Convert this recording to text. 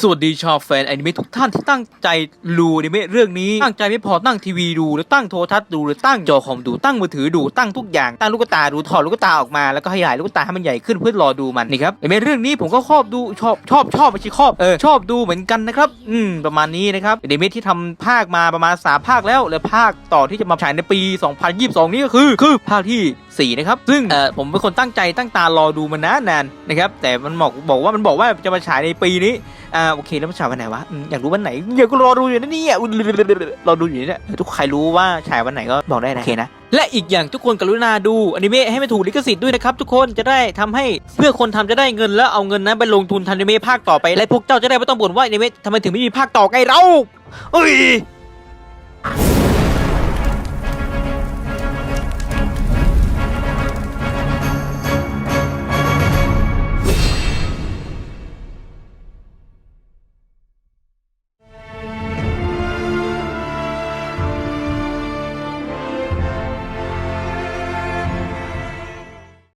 สวัสดีชาวแฟนอนิเมะทุกท่านที่ตั้งใจดูอนิเมะเรื่องนี้ตั้งใจไม่พอตั้งทีวีดูหรือตั้งโทรทัศน์ดูหรือตั้งจอคอมดูตั้งมือถือดูตั้งทุกอย่างตั้งลูกตาดูถอดลูกตาออกมาแล้วก็ขยายลูกตาให้มันใหญ่ขึ้นเพื่อรอดูมันนี่ครับอนิเมะเรื่องนี้ผมก็ชอบดูชอบชอบชอบไม่ใช่ชอบเออชอบดูเหมือนกันนะครับอืมประมาณนี้นะครับอนิเมะที่ทำภาคมาประมาณสามภาคแล้วและภาคต่อที่จะมาฉายในปี 2022 นี้ก็คือคือภาคที่4นะครับซึ่งเออผมเป็นคนตั้งใจตั้งตารอดูมันนานนๆนะครับแต่มันบอกบอกว่ามันบอกว่าจะมาฉายในปีนี้อ่าโอเคแล้วมันฉายวันไหนวะอืมอยากรู้วันไหนอยากรอดูอยู่นะเนี่ยอุ๊ยรอดูอยู่เนี่ยทุกใครรู้ว่าฉายวันไหนก็บอกได้นะโอเคนะและอีกอย่างทุกคนกรุณาดูอนิเมะให้มันถูกลิขสิทธิ์ด้วยนะครับทุกคนจะได้ทำให้เพื่อคนทำจะได้เงินแล้วเอาเงินนั้นไปลงทุนทำอนิเมะภาคต่อไปและพวกเจ้าจะได้ไม่ต้องบ่นว่าอนิเมะทำไมถึงไม่มีภาคต่อไงเราเอ้ย